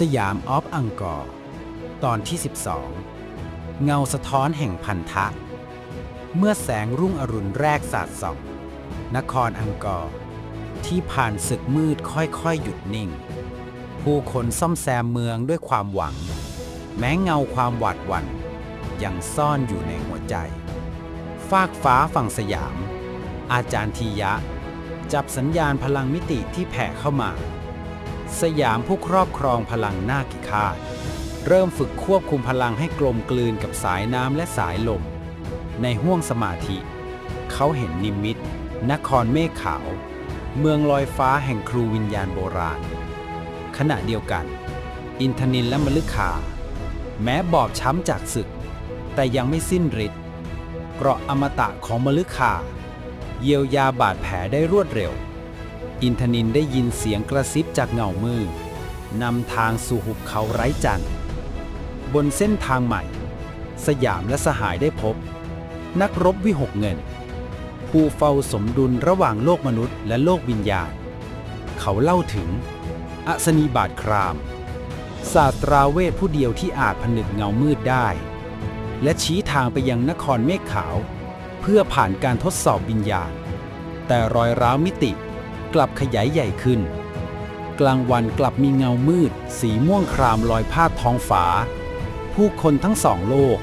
สยามออฟอังกอร์ตอนที่ 12 เงาสะท้อนแห่งพันธะ เมื่อแสงรุ่งอรุณแรกสาดส่อง นครอังกอร์ที่ผ่านศึกมืดค่อยๆ หยุดนิ่ง ผู้คนซ่อมแซมเมืองด้วยความหวัง แม้เงาความหวาดหวั่นยังซ่อนอยู่ในหัวใจ ฟากฟ้าฝั่งสยาม อาจารย์ทียะ จับสัญญาณพลังมิติที่แผ่เข้ามา สยามผู้ครอบครองพลังนาคิฆาตเริ่มฝึกควบคุมพลังให้กลมกลืนกับสายน้ำและสายลม ในห้วงสมาธิ เขาเห็นนิมิต นครเมฆขาว เมืองลอยฟ้าแห่งครูวิญญาณโบราณ ขณะเดียวกัน อินทนินและมลึกขา แม้บอบช้ำจากศึก แต่ยังไม่สิ้นฤทธิ์เกราะอมตะของมลึกขา เยียวยาบาดแผลได้รวดเร็ว อินทนินได้ยินเสียงกระซิบจากเงามืดนำทางสู่หุบเขาไร้จันทร์บนเส้นทางใหม่ สยามและสหายได้พบ นักรบวิหกเงิน ผู้เฝ้าสมดุลระหว่างโลกมนุษย์และโลกวิญญาณ เขาเล่าถึงอัศนีบาทคราม ศาสตราเวทผู้เดียวที่อาจผนึกเงามืดได้ และชี้ทางไปยังนครเมฆขาว เพื่อผ่านการทดสอบวิญญาณ แต่รอยร้าวมิติ กลับขยายใหญ่ขึ้น กลางวันกลับมีเงามืด สีม่วงครามลอยพาดท้องฟ้า ผู้คนทั้งสองโลก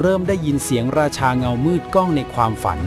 เริ่มได้ยินเสียงราชาเงามืดก้องในความฝัน